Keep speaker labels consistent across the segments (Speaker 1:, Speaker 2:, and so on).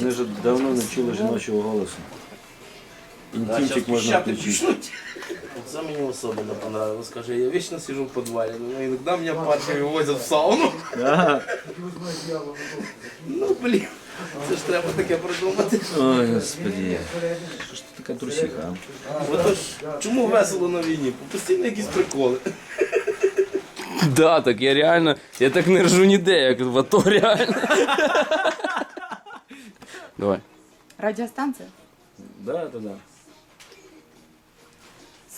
Speaker 1: Ми вже давно не чули жіночого голосу. Інтимчик можна включити.
Speaker 2: Це мені особливо понравилось. Каже, я вічно сижу в підвалі. Ну, іноді мене парки вивозять в сауну.
Speaker 1: Ага.
Speaker 2: Ну, блін, це ж треба таке придумати.
Speaker 1: Ой, господи. Що ж ти така трусиха? а?
Speaker 2: Отож, чому весело на війні? Постійно якісь приколи.
Speaker 3: Да, так я реально. Я так не ржу ніде, як в АТО реально. Давай.
Speaker 4: Радіостанція?
Speaker 1: Да, да, да.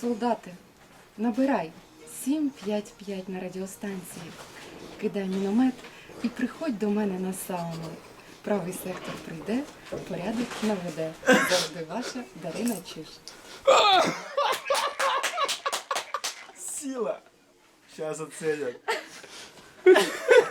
Speaker 4: Солдати, набирай 755 на радіостанції. Кидай міномет і приходь до мене на сауну. Правий сектор прийде, порядок наведе. Завжди ваша Дарина Чиш.
Speaker 1: Сила. Сейчас оценят.